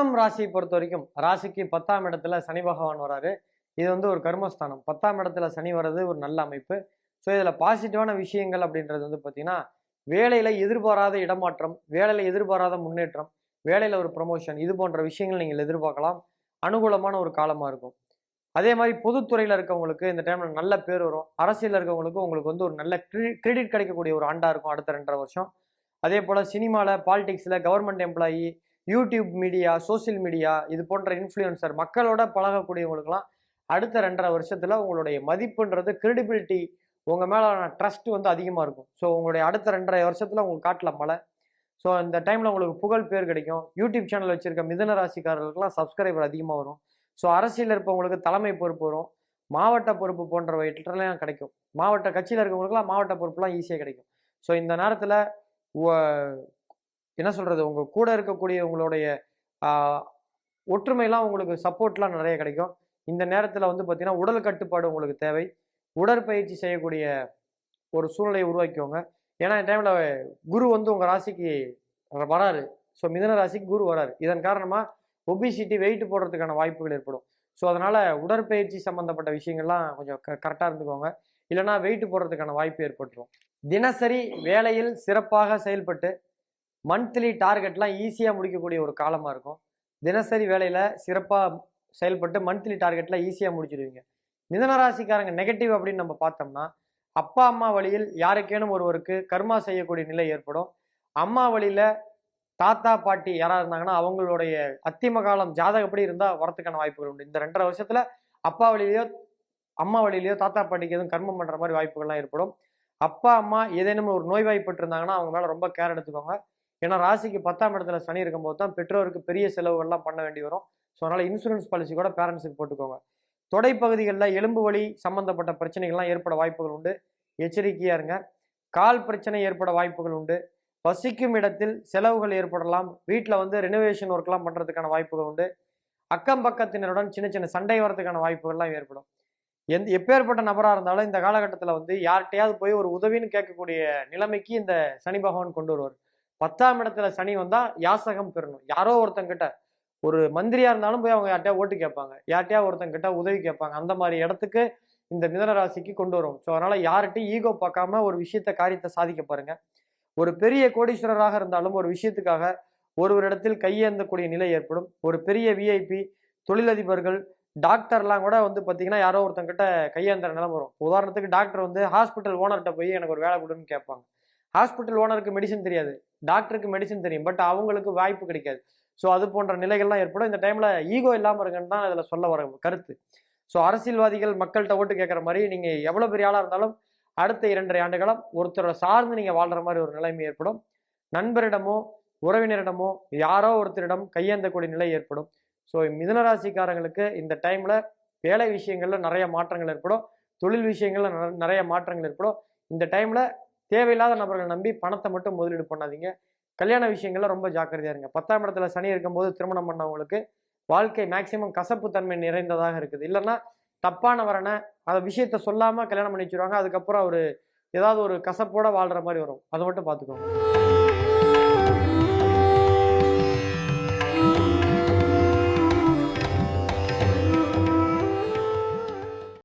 மிதுனம் ராசியை பொறுத்த வரைக்கும் ராசிக்கு பத்தாம் இடத்துல சனி பகவான் வராரு. இது வந்து ஒரு கர்மஸ்தானம். பத்தாம் இடத்துல சனி வர்றது ஒரு நல்ல அமைப்பு. ஸோ இதில் பாசிட்டிவான விஷயங்கள் அப்படின்றது வந்து பார்த்தீங்கன்னா வேலையில் எதிர்பாராத இடமாற்றம் வேலையில் எதிர்பாராத முன்னேற்றம் வேலையில் ஒரு ப்ரமோஷன் இது போன்ற விஷயங்கள் நீங்கள் எதிர்பார்க்கலாம். அனுகூலமான ஒரு காலமாக இருக்கும். அதே மாதிரி பொதுத்துறையில் இருக்கவங்களுக்கு இந்த டைமில் நல்ல பேர் வரும். அரசியலில் இருக்கவங்களுக்கு உங்களுக்கு வந்து ஒரு நல்ல கிரெடிட் கிடைக்கக்கூடிய ஒரு ஆண்டாக இருக்கும் அடுத்த ரெண்டரை வருஷம். அதே போல் சினிமாவில் பாலிடிக்ஸில் government employee YouTube media social media இது போன்ற இன்ஃப்ளூயன்சர் மக்களோட பழகக்கூடியவங்களுக்குலாம் அடுத்த ரெண்டரை வருஷத்தில் உங்களுடைய மதிப்புன்றது கிரெடிபிலிட்டி உங்கள் மேலான ட்ரஸ்ட் வந்து அதிகமாக இருக்கும். ஸோ உங்களுடைய அடுத்த ரெண்டரை வருஷத்தில் உங்களுக்கு காட்டலாம் மழை. ஸோ இந்த டைமில் உங்களுக்கு புகழ் பேர் கிடைக்கும். யூடியூப் சேனல் வச்சுருக்க மிதன ராசிக்காரர்களுக்குலாம் சப்ஸ்கிரைபர் அதிகமாக வரும். ஸோ அரசியலில் இருப்பவங்களுக்கு தலைமை பொறுப்பு வரும். மாவட்ட பொறுப்பு போன்றவைலாம் கிடைக்கும். மாவட்ட கட்சியில் இருக்கவங்களுக்குலாம் மாவட்ட பொறுப்புலாம் ஈஸியாக கிடைக்கும். ஸோ இந்த நேரத்தில் என்ன சொல்கிறது உங்கள் கூட இருக்கக்கூடிய உங்களுடைய ஆஹ், ஒற்றுமைலாம் உங்களுக்கு சப்போர்ட்லாம் நிறைய கிடைக்கும். இந்த நேரத்தில் வந்து பார்த்திங்கன்னா உடல் கட்டுப்பாடு உங்களுக்கு தேவை. உடற்பயிற்சி செய்யக்கூடிய ஒரு சூழ்நிலையை உருவாக்கிக்கோங்க. ஏன்னா இந்த டைமில் குரு வந்து உங்கள் ராசிக்கு வராரு. ஸோ மிதன ராசிக்கு குரு வராரு. இதன் காரணமாக ஒபிசிட்டி வெயிட் போடுறதுக்கான வாய்ப்புகள் ஏற்படும். ஸோ அதனால் உடற்பயிற்சி சம்மந்தப்பட்ட விஷயங்கள்லாம் கொஞ்சம் க கரெக்டாக இருந்துக்கோங்க. இல்லைன்னா வெயிட் போடுறதுக்கான வாய்ப்பு ஏற்பட்டுரும். தினசரி வேலையில் சிறப்பாக செயல்பட்டு மந்த்லி டார்கெட்லாம் ஈஸியாக முடிக்கக்கூடிய ஒரு காலமாக இருக்கும். தினசரி வேலையில் சிறப்பாக செயல்பட்டு மந்த்லி டார்கெட்லாம் ஈஸியாக முடிச்சிடுவீங்க. மிதனராசிக்காரங்க நெகட்டிவ் அப்படின்னு நம்ம பார்த்தோம்னா அப்பா அம்மா வழியில் யாருக்கேனும் ஒருவருக்கு கர்மா செய்யக்கூடிய நிலை ஏற்படும். அம்மா வழியில் தாத்தா பாட்டி யாராக இருந்தாங்கன்னா அவங்களுடைய அத்திம காலம் ஜாதகப்படி இருந்தால் வரத்துக்கான வாய்ப்புகள் உண்டு. இந்த ரெண்டரை வருஷத்தில் அப்பா வழியிலையோ அம்மா வழியிலையோ தாத்தா பாட்டிக்கு எதுவும் கர்மம் பண்ணுற மாதிரி வாய்ப்புகள்லாம் ஏற்படும். அப்பா அம்மா ஏதேனும் ஒரு நோய்வாய்ப்பட்டு இருந்தாங்கன்னா அவங்க மேலே ரொம்ப கேர் எடுத்துக்கோங்க. ஏன்னா ராசிக்கு பத்தாம் இடத்துல சனி இருக்கும்போது தான் பெற்றோருக்கு பெரிய செலவுகள்லாம் பண்ண வேண்டி வரும். ஸோ அதனால் இன்சூரன்ஸ் பாலிசி கூட பேரண்ட்ஸுக்கு போட்டுக்கோங்க. தொடைப்பகுதிகளில் எலும்பு வலி சம்பந்தப்பட்ட பிரச்சனைகள்லாம் ஏற்பட வாய்ப்புகள் உண்டு. எச்சரிக்கையாக இருங்க. கால் பிரச்சனை ஏற்பட வாய்ப்புகள் உண்டு. வசிக்கும் இடத்தில் செலவுகள் ஏற்படலாம். வீட்டில் வந்து ரெனோவேஷன் ஒர்க்லாம் பண்ணுறதுக்கான வாய்ப்புகள் உண்டு. அக்கம் பக்கத்தினருடன் சின்ன சின்ன சண்டை வரதுக்கான வாய்ப்புகள்லாம் ஏற்படும். எந்த எப்பேற்பட்ட நபராக இருந்தாலும் இந்த காலகட்டத்தில் வந்து யார்கிட்டயாவது போய் ஒரு உதவின்னு கேட்கக்கூடிய நிலைமைக்கு இந்த சனி பகவான் கொண்டு வருவார். பத்தாம் இடத்துல சனி வந்தால் யாசகம் பெறணும். யாரோ ஒருத்தங்கிட்ட ஒரு மந்திரியா இருந்தாலும் போய் அவங்க யார்ட்டையா ஓட்டு கேட்பாங்க. யார்ட்டையா ஒருத்தங்கிட்ட உதவி கேட்பாங்க. அந்த மாதிரி இடத்துக்கு இந்த மிதன ராசிக்கு கொண்டு வரும். ஸோ அதனால யார்கிட்டையும் ஈகோ பார்க்காம ஒரு விஷயத்த காரியத்தை சாதிக்க பாருங்க. ஒரு பெரிய கோடீஸ்வரராக இருந்தாலும் ஒரு விஷயத்துக்காக ஒருவரிடத்தில் கையேந்தக்கூடிய நிலை ஏற்படும். ஒரு பெரிய விஐபி தொழிலதிபர்கள் டாக்டர்லாம் கூட வந்து பார்த்தீங்கன்னா யாரோ ஒருத்தங்கிட்ட கையேந்திர நிலம் வரும். உதாரணத்துக்கு டாக்டர் வந்து ஹாஸ்பிட்டல் ஓனர்கிட்ட போய் எனக்கு ஒரு வேலை கொடுன்னு கேட்பாங்க. ஹாஸ்பிட்டல் ஓனருக்கு மெடிசன் தெரியாது. டாக்டருக்கு மெடிசன் தெரியும். பட் அவங்களுக்கு வாய்ப்பு கிடைக்காது. ஸோ அது போன்ற நிலைகள்லாம் ஏற்படும். இந்த டைமில் ஈகோ இல்லாமல் இருங்கன்னு தான் இதில் சொல்ல வர கருத்து. ஸோ அரசியல்வாதிகள் மக்கள்கிட்ட ஓட்டு கேட்குற மாதிரி நீங்கள் எவ்வளோ பெரிய ஆளாக இருந்தாலும் அடுத்த இரண்டரை ஆண்டுகளும் ஒருத்தரோட சார்ந்து நீங்கள் வாழ்கிற மாதிரி ஒரு நிலைமை ஏற்படும். நண்பரிடமோ உறவினரிடமோ யாரோ ஒருத்தரிடம் கையேந்தக்கூடிய நிலை ஏற்படும். ஸோ மிதனராசிக்காரங்களுக்கு இந்த டைமில் வேலை விஷயங்களில் நிறைய மாற்றங்கள் ஏற்படும். தொழில் விஷயங்களில் நிறைய மாற்றங்கள் ஏற்படும். இந்த டைமில் தேவையில்லாத நபர்களை நம்பி பணத்தை மட்டும் முதலீடு பண்ணாதீங்க. கல்யாண விஷயங்கள்ல ரொம்ப ஜாக்கிரதையாக இருங்க. பத்தாம் இடத்துல சனி இருக்கும்போது திருமணம் பண்ணவங்களுக்கு வாழ்க்கை மேக்சிமம் கசப்பு தன்மை நிறைந்ததாக இருக்குது. இல்லைன்னா தப்பான வரனை அந்த விஷயத்த சொல்லாமல் கல்யாணம் பண்ணி வச்சுருவாங்க. அதுக்கப்புறம் ஒரு ஏதாவது ஒரு கசப்போட வாழ்கிற மாதிரி வரும். அதை மட்டும் பார்த்துக்கோங்க.